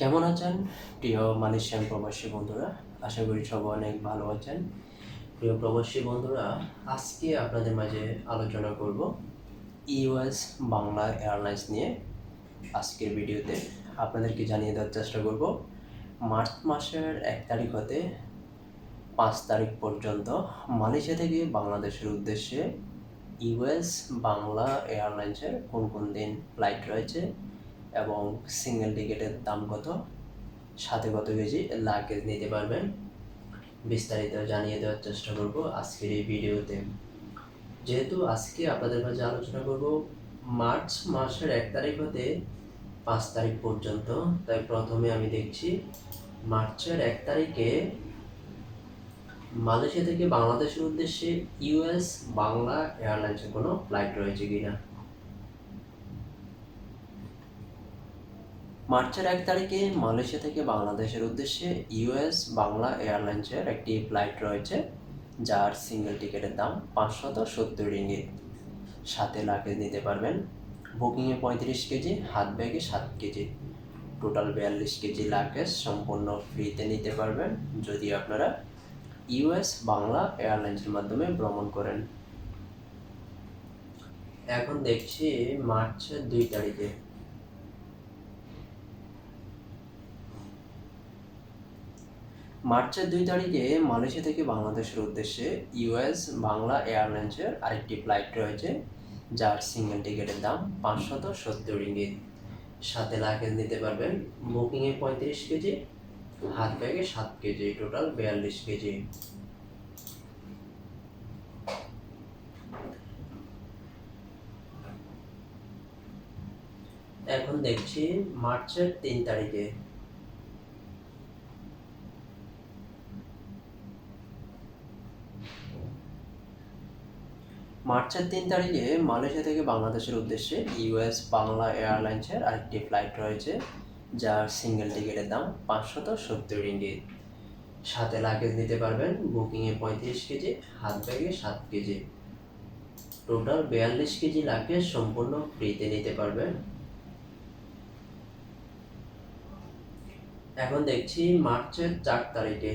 কেমন আছেন? প্রিয় মালয়েশিয়ান প্রবাসী বন্ধুরা, আশা করি সবাই অনেক ভালো আছেন। প্রিয় প্রবাসী বন্ধুরা, আজকে আপনাদের মাঝে আলোচনা করব ইউএস বাংলা এয়ারলাইন্স নিয়ে। আজকের ভিডিওতে আপনাদেরকে জানিয়ে দেওয়ার চেষ্টা করব, মার্চ মাসের এক তারিখ হতে পাঁচ তারিখ পর্যন্ত মালয়েশিয়া থেকে বাংলাদেশের উদ্দেশ্যে ইউএস বাংলা এয়ারলাইন্সের কোন কোন দিন ফ্লাইট রয়েছে এবং সিঙ্গেল টিকেটের দাম কত? সাথে কত কেজি? লাগেজ নিতে পারবেন। বিস্তারিত জানিয়ে দেওয়ার চেষ্টা করব আজকের এই ভিডিওতে। যেহেতু আজকে আপনাদের মাঝে আলোচনা করব, মার্চ মাসের এক তারিখ হতে পাঁচ তারিখ পর্যন্ত। তাই প্রথমে আমি দেখছি, মার্চের এক তারিখে মালয়েশিয়া থেকে বাংলাদেশের উদ্দেশ্যে ইউএস বাংলা এয়ারলাইন্সের কোনো ফ্লাইট রয়েছে কিনা? মার্চের এক তারিখে মালয়েশিয়া থেকে বাংলাদেশের উদ্দেশ্যে ইউএস, বাংলা এয়ারলাইন্সের একটি ফ্লাইট রয়েছে, যার সিঙ্গেল টিকিটের দাম পাঁচশত সত্তর রিঙ্গিত সাথে লাগেজ নিতে পারবেন। বুকিংয়ে পঁয়ত্রিশ কেজি, হাত ব্যাগে সাত কেজি। টোটাল বিয়াল্লিশ কেজি লাগেজ সম্পূর্ণ ফ্রিতে নিতে পারবেন, যদি আপনারা ইউএস, বাংলা এয়ারলাইন্সের মাধ্যমে ভ্রমণ করেন। এখন দেখছি মার্চের দুই তারিখে। মার্চের দুই তারিখে মালয়েশিয়া থেকে বাংলাদেশের উদ্দেশ্যে ইউএস বাংলা এয়ারলাইন্সের আরেকটি ফ্লাইট রয়েছে, যার সিঙ্গেল টিকিটের দাম পাঁচশত সত্তর রিঙ্গিত। সাথে লাগেজ নিতে পারবেন বুকিংয়ে পঁয়ত্রিশ কেজি, হাত ব্যাগে সাত কেজি টোটাল বিয়াল্লিশ কেজি। এখন দেখছি মার্চের তিন তারিখে। মার্চের তিন তারিখে মালয়েশিয়া থেকে বাংলাদেশের উদ্দেশ্যে ইউএস, বাংলা এয়ারলাইন্সের আরেকটি ফ্লাইট রয়েছে, যার সিঙ্গেল টিকিটের দাম পাঁচশত সত্তর রিঙ্গিত। সাথে লাগেজ নিতে পারবেন বুকিংয়ে পঁয়ত্রিশ কেজি হাত ব্যাগে সাত কেজি। টোটাল বিয়াল্লিশ কেজি লাগেজ সম্পূর্ণ ফ্রিতে নিতে পারবেন। এখন দেখছি মার্চের চার তারিখে।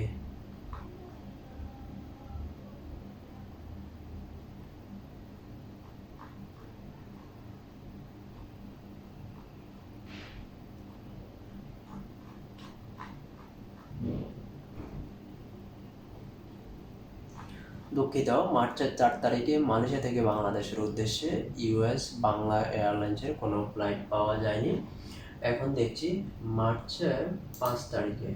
দুঃখিত, মার্চের চার তারিখে মালয়েশিয়া থেকে বাংলাদেশের উদ্দেশ্যে ইউএস, বাংলা এয়ারলাইন্সের কোনো ফ্লাইট পাওয়া যায়নি। এখন দেখছি মার্চের পাঁচ তারিখে।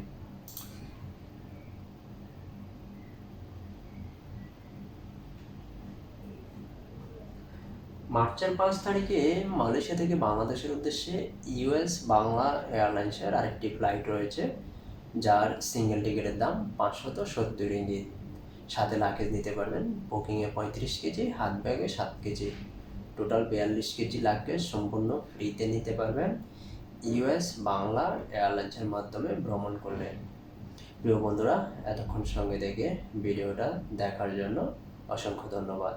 মার্চের পাঁচ তারিখে মালয়েশিয়া থেকে বাংলাদেশের উদ্দেশ্যে ইউএস, বাংলা এয়ারলাইন্সের আরেকটি ফ্লাইট রয়েছে, যার সিঙ্গেল টিকিটের দাম পাঁচশত সত্তর ইঙ্গিত সাথে লাগেজ নিতে পারবেন। বুকিংয়ে পঁয়ত্রিশ কেজি, হাত ব্যাগে সাত কেজি। টোটাল বিয়াল্লিশ কেজি লাগেজ সম্পূর্ণ ফ্রিতে নিতে পারবেন। ইউএস, বাংলা এয়ারলাইন্সের মাধ্যমে ভ্রমণ করলে। প্রিয় বন্ধুরা, এতক্ষণ সঙ্গে দেখে ভিডিওটা দেখার জন্য অসংখ্য ধন্যবাদ।